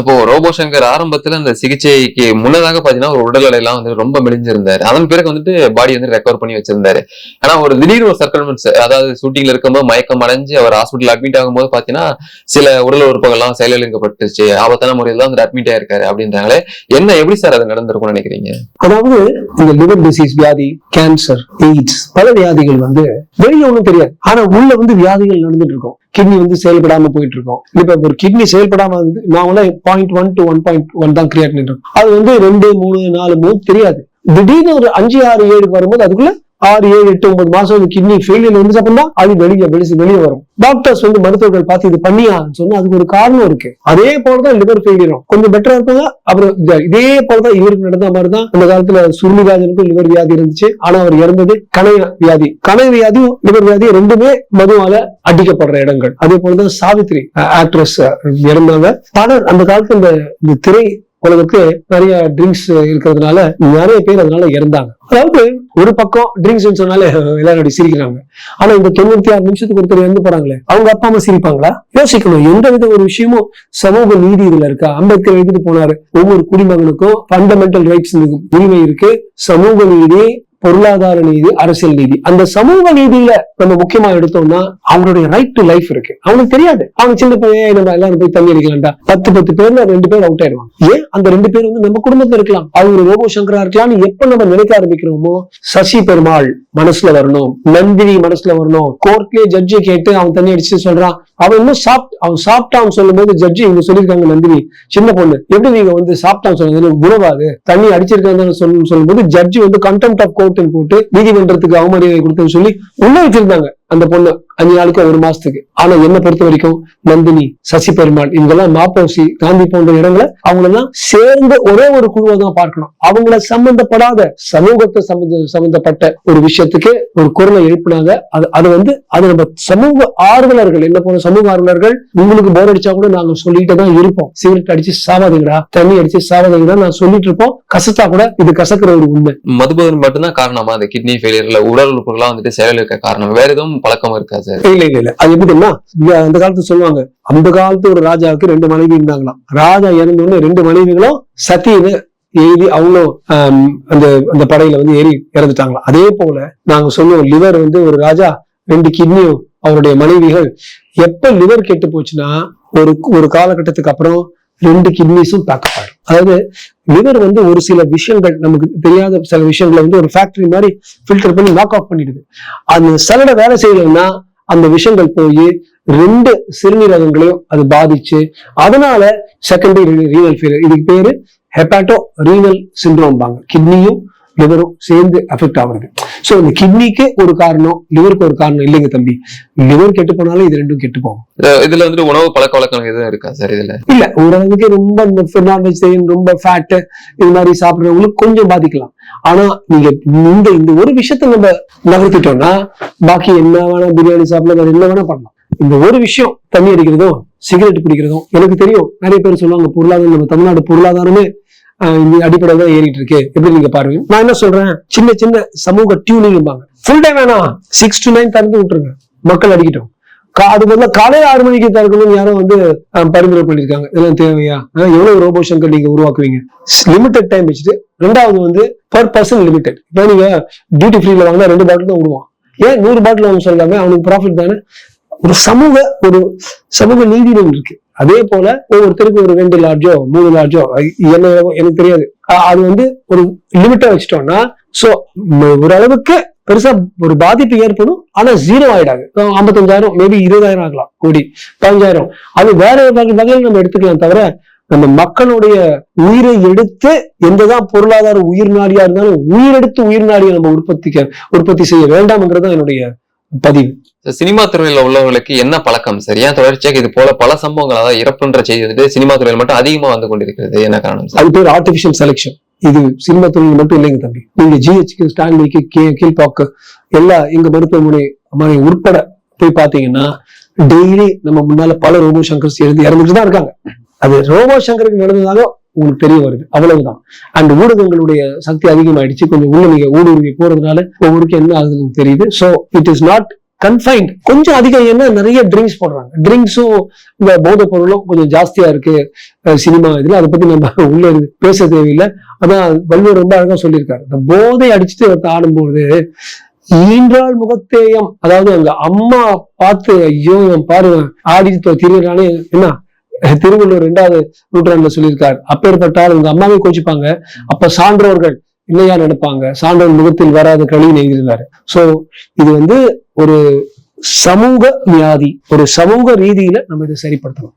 அப்போ ரோபோ சங்கர் ஆரம்பத்துல அந்த சிகிச்சைக்கு முன்னதாக பாத்தீங்கன்னா ஒரு உடல் எல்லாம் வந்து ரொம்ப மெலிஞ்சிருந்தாரு. அதன் பிறகு வந்துட்டு பாடி வந்து ரெக்கவர் பண்ணி வச்சிருந்தாரு. ஆனா ஒரு திடீர் ஒரு சர்க்கல்மெண்ட்ஸ் அதாவது ஷூட்டிங்ல இருக்கும்போது மயக்கம் அடைஞ்சு அவர் ஹாஸ்பிட்டல் அட்மிட் ஆகும்போது பாத்தீங்கன்னா சில உடல் உறுப்புகள்லாம் செயலிழக்கப்பட்டுச்சு. ஆபத்தான முறையில் தான் வந்து அட்மிட் ஆயிருக்காரு அப்படின்றாங்களே. என்ன எப்படி சார் அது நடந்திருக்கும்னு நினைக்கிறீங்க? அதாவது இந்த லிவர் டிசீஸ் வியாதி கேன்சர் எய்ட்ஸ் பல வியாதிகள் வந்து வெளியே ஒண்ணும் தெரியாது. ஆனா உள்ள வந்து வியாதிகள் நடந்துட்டு இருக்கும். கிட்னி வந்து செயல்படாம போயிட்டு இருக்கும் இப்ப ஒரு கிட்னி செயல்படாம வந்து நான் point one two one point one தான் கிரியேட் பண்ணிட்டு அது வந்து ரெண்டு மூணு நாலு மூணு தெரியாது. திடீர்னு ஒரு அஞ்சு ஆறு ஏழு வரும்போது அதுக்குள்ள ஆறு ஏழு எட்டு ஒன்பது மாசம் அந்த கிட்னி ஃபெயிலியர் வந்து அப்படின்னா அது வெளியே வெளிச்சு வெளியே வரும். டாக்டர்ஸ் வந்து மருத்துவர்கள் பார்த்து இது பண்ணியான்னு சொன்னா அதுக்கு ஒரு காரணம் இருக்கு. அதே போலதான் லிவர் ஃபெயிலியரும் கொஞ்சம் பெட்டரா இருப்பாங்க. அப்புறம் இதே போலதான் இவருக்கு நடந்த மாதிரி தான் அந்த காலத்துல சுருளிராஜனுக்கும் லிவர் வியாதி இருந்துச்சு. ஆனா அவர் இறந்தது கணைய வியாதி. கணைய வியாதியும் லிவர் வியாதியும் ரெண்டுமே மதுவால அடிக்கப்படுற இடங்கள். அதே போலதான் சாவித்ரி ஆக்ட்ரஸ் இறந்தாங்க. பலர் அந்த காலத்துல இந்த திரை உலகத்துக்கு நிறைய ட்ரிங்க்ஸ் இருக்கிறதுனால நிறைய பேர் அதனால இறந்தாங்க. அதாவது ஒரு பக்கம் ட்ரிங்க்ஸ் சொன்னாலே எல்லாரும் அப்படி சிரிக்கிறாங்க. ஆனா இந்த தொண்ணூத்தி ஆறு நிமிஷத்துக்கு ஒருத்தர் இறந்து போறாங்களே அவங்க அப்பா அம்மா சிரிப்பாங்களா? யோசிக்கணும் எந்த வித ஒரு விஷயமும் சமூக நீதி இதுல இருக்கா? அம்பேத்கர் எழுதிட்டு போனாரு ஒவ்வொரு குடிமகனுக்கும் ஃபண்டமெண்டல் ரைட்ஸ் உரிமை இருக்கு சமூக நீதி பொருளாதார நீதி அரசியல் நீதி. அந்த சமூக நீதியில நம்ம முக்கியமா எடுத்தோம்னா அவங்களுடைய ரைட் டு லைஃப் இருக்கு. அவங்களுக்கு தெரியாது. அவங்க சின்ன பையன் நம்ம எல்லாரும் போய் தண்ணி அடிக்கலாம்டா. பத்து பத்து பேர்ல ரெண்டு பேர் அவுட் ஆயிடுவாங்க. ஏன்? அந்த ரெண்டு பேர் வந்து நம்ம குடும்பத்துல இருக்கலாம். அவங்க ரோபோ சங்கரா இருக்கலாம்னு எப்ப நம்ம நினைக்க ஆரம்பிக்கிறோமோ சசி பெருமாள் மனசுல வரணும். நந்தினி மனசுல வரணும். கோர்ட்லயே ஜட்ஜை கேட்டு அவன் தண்ணி அடிச்சு சொல்றான். அவன் இன்னும் சாப்ட் அவன் சாப்பிட்டான் சொல்லும்போது ஜட்ஜி இவங்க சொல்லியிருக்காங்க நந்தினி. சின்ன பொண்ணு எப்படி நீங்க வந்து சாப்பிட்டான்னு சொல்லுங்க குணவாது தண்ணி அடிச்சிருக்காங்க சொல்லும் சொல்லும்போது ஜட்ஜி வந்து கண்டெம்ட் ஆஃப் போட்டு நீதிமன்றத்துக்கு அவமரியாதை கொடுத்தேன்னு சொல்லி உள்ள வச்சிருந்தாங்க அந்த பொண்ணு அஞ்சு நாளைக்கு ஒரு மாசத்துக்கு. ஆனா என்ன பொறுத்த வரைக்கும் நந்தினி சசி பெருமாள் இவங்கெல்லாம் மாப்போசி காந்தி போன்ற இடங்களை அவங்களெல்லாம் சேர்ந்து ஒரே ஒரு குழுவை தான் பார்க்கணும். அவங்கள சம்பந்தப்படாத சமூகத்தை சம்பந்த சம்பந்தப்பட்ட ஒரு விஷயத்துக்கு ஒரு குரலை எழுப்பினாங்க. அது அது வந்து அது நம்ம சமூக ஆர்வலர்கள் என்ன போன சமூக ஆர்வலர்கள் உங்களுக்கு போர் அடிச்சா கூட நாங்க சொல்லிட்டு தான் இருப்போம். சிகரெட் அடிச்சு சாவாதீங்கடா தண்ணி அடிச்சு சாவாதீங்கடா நான் சொல்லிட்டு இருப்போம். கசத்தா கூட இது கசக்கிற ஒரு உண்மை. மதுபோதன் மட்டும்தான் காரணமா அந்த கிட்னி ஃபெயிலியர்ல உடல் உறுப்புகள்லாம் வந்துட்டு செயலிழக்க காரணம். வேற எதுவும் பழக்கம் இருக்காது. இல்ல இல்ல இல்ல. அது எப்படின்னா அந்த காலத்துல சொல்லுவாங்க அந்த காலத்து ஒரு ராஜாவுக்கு ரெண்டு மனைவி இருந்தாங்களாம். ராஜா இறந்தோடனே ரெண்டு மனைவிகளும் சத்தியன்னு எழுதி அவங்களும் அந்த அந்த படையில வந்து ஏறி இறந்துட்டாங்களாம். அதே போல நாங்க சொல்லுவோம் லிவர் வந்து ஒரு ராஜா ரெண்டு கிட்னியும் அவருடைய மனைவிகள். எப்ப லிவர் கெட்டு போச்சுன்னா ஒரு ஒரு காலகட்டத்துக்கு அப்புறம் ரெண்டு கிட்னிஸும் பேக்கப் ஆயிடும் அதாவது லிவர் வந்து ஒரு சில விஷயங்கள் நமக்கு தெரியாத சில விஷயங்களை வந்து ஒரு ஃபேக்டரி மாதிரி ஃபில்டர் பண்ணி நாக் ஆஃப் பண்ணிடுது. அந்த சலடை வேலை செய்யலைன்னா அந்த விஷயங்கள் போய் ரெண்டு சிறுநீரகங்களையும் அது பாதிச்சு அதனால செகண்டரி ரீனல் ஃபெயிலியர் இதுக்கு பேரு ஹெப்பாட்டோ ரீனல் சிண்ட்ரோம்பாங்க கிட்னியும் லிவரும் சேர்ந்து அஃபெக்ட் ஆகுறது. சோ இந்த கிட்னிக்கு ஒரு காரணம் லிவருக்கு ஒரு காரணம் இல்லைங்க தம்பி. லிவர் கெட்டு போனாலும் இது ரெண்டும் கெட்டு போகும். இது- இதுல வந்துட்டு உணவு பழக்க வழக்கம் எதுவும் இருக்கா சார் இதுல? இல்ல ஓரளவுக்கு ரொம்ப நான் வெஜிடேரியன் ரொம்ப ஃபேட் இது மாதிரி சாப்பிடுறவங்களுக்கு கொஞ்சம் பாதிக்கலாம். ஆனா நீங்க இந்த இந்த ஒரு விஷயத்த நம்ம நகர்த்திட்டோம்னா பாக்கி என்ன வேணா பிரியாணி சாப்பிடலாம் என்ன வேணா பண்ணலாம். இந்த ஒரு விஷயம் தண்ணி அடிக்கிறதும் சிகரெட் பிடிக்கிறதும் எனக்கு தெரியும் நிறைய பேர் சொல்லுவாங்க பொருளாதாரம் நம்ம தமிழ்நாடு பொருளாதாரமே அடிப்படையில் தான் ஏறிட்டு இருக்கு. எப்படி நீங்க பாருங்க. நான் என்ன சொல்றேன்? சின்ன சின்ன சமூக டியூனிங் ஃபுல் டே வேணாம். சிக்ஸ் டு நைன் திறந்து விட்டுருங்க. மக்கள் அடிக்கட்டும். கா- அது வந்து காலையில ஆறு மணிக்கு திறக்கணும்னு யாரும் வந்து பரிந்துரை பண்ணிருக்காங்க. இதெல்லாம் தேவையா? எவ்வளவு ரோபோ சங்கர் நீங்க உருவாக்குவீங்க? லிமிடெட் டைம் வச்சுட்டு ரெண்டாவது வந்து பர் பர்சன் லிமிடெட் இப்போ நீங்க டியூட்டி ஃப்ரீல வாங்கினா ரெண்டு பாட்டில் தான் விடுவான் ஏன் நூறு பாட்டில் அவங்க சொல்றாங்க? அவனுக்கு ப்ராஃபிட் தானே? ஒரு சமூக ஒரு சமூக நீதி இருக்கு. அதே போல ஒவ்வொருத்தருக்கு ஒரு ரெண்டு லார்ஜோ மூணு லார்ஜோ என்ன எனக்கு தெரியாது. அது வந்து ஒரு லிமிட்டா வச்சிட்டோம்னா சோ ஓரளவுக்கு பெருசா ஒரு பாதிப்பு ஏற்படும் ஆனா ஜீரோ ஆயிடாது. ஐம்பத்தஞ்சாயிரம் மேபி இருபதாயிரம் ஆகலாம் கோடி பதினஞ்சாயிரம். அது வேற வகை- வகையில் நம்ம எடுத்துக்கலாம் தவிர நம்ம மக்களுடைய உயிரை எடுத்து எந்ததான் பொருளாதார உயிர் நாடியா இருந்தாலும் உயிரெடுத்து உயிர் நாடியை நம்ம உற்பத்திக்க உற்பத்தி செய்ய வேண்டாம்ங்கிறது தான் என்னுடைய பதிவு. சினிமா துறையில் உள்ளவர்களுக்கு என்ன பழக்கம்? சரியா தொடர்ச்சியாக இது போல பல சம்பவங்கள் அதாவது இறப்புன்ற செய்தி வந்துட்டு சினிமா துறையில் மட்டும் அதிகமா வந்து கொண்டிருக்கிறது. என்ன காரணம்? அது பேர் ஆர்டிபிஷியல் செலெக்ஷன் இது சினிமா துறையில் மட்டும் இல்லைங்க தம்பி. நீங்க ஜிஹெச்க்கு ஸ்டான்லிக்கு கே கீழ்பாக்கு எல்லா எங்க மருத்துவமனை மாதிரி உட்பட போய் பாத்தீங்கன்னா டெய்லி நம்ம முன்னால பல ரோபோ சங்கர்ஸ் எழுதி இறந்துட்டு தான் இருக்காங்க. அது ரோபோ சங்கருக்கு நடந்ததாலும் உங்களுக்கு தெரிய வருது. அவ்வளவுதான். அண்ட் ஊடகங்களுடைய சக்தி அதிகமாயிடுச்சு. கொஞ்சம் உள்ள நீங்க ஊடுருவி போறதுனால ஒவ்வொருக்கும் என்ன ஆகுதுன்னு தெரியுது. So it is not confined கொஞ்சம் அதிகம் ஏன்னா நிறைய ட்ரிங்க்ஸ் போடுறாங்க. ட்ரிங்க்ஸும் இந்த போதைப் பொருளும் கொஞ்சம் ஜாஸ்தியா இருக்கு. சினிமா இதுல அதை பத்தி நம்ம உள்ள பேச தேவையில்லை. அதான் வள்ளுவர் ரொம்ப அழகா சொல்லியிருக்காரு. இந்த போதை அடிச்சுட்டு ஆடும்போது ஈன்றாள் முகத்தேயம். அதாவது அங்க அம்மா பார்த்து ஐயோ பாரு இவன் ஆடிட்டு திருவிழானே என்ன? திருவள்ளுவர் ரெண்டாவது நூற்றாண்டுல சொல்லியிருக்காரு. அப்பேற்பட்டால் உங்க அம்மாவே கோச்சிப்பாங்க. அப்ப சான்றோர்கள் இல்லையா நினைப்பாங்க. சான்றோர் முகத்தில் வராத களி நெய்திருந்தாரு சோ இது வந்து ஒரு சமூக வியாதி ஒரு சமூக ரீதியில நம்ம இதை சரிப்படுத்தணும்.